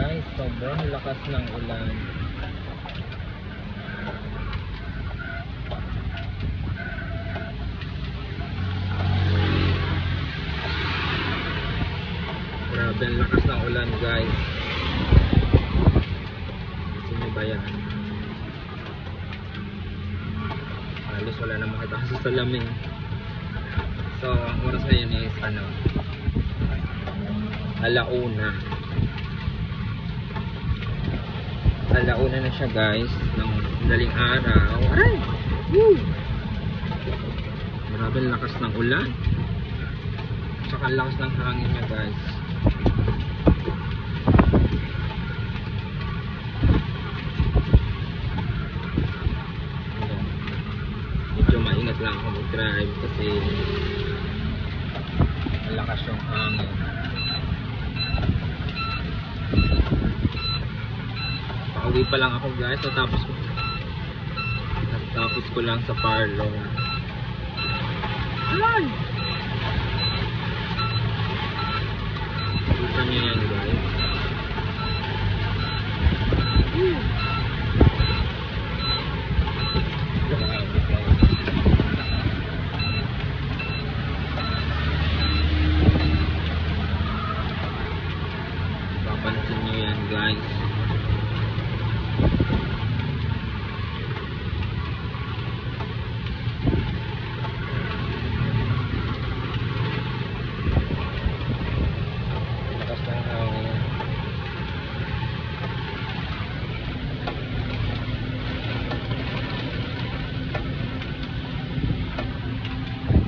guys, sobrang lakas ng ulan. Grabe ang lakas ng ulan guys. Nyo ba yan? Halos wala na makita sa salamin. So, ang oras ngayon is ano, alauna. Alauna na siya guys, ng daling araw. Aray! Woo! Grabe lakas ng ulan. Tsaka ang lakas ng hangin niya guys. Medyo maingat lang ako mag-drive kasi malakas yung hangin. uwi pa lang ako guys. Natapos ko. Natapos ko lang sa parlor. Ay kita nyo yan guys. Papansin nyo yan guys.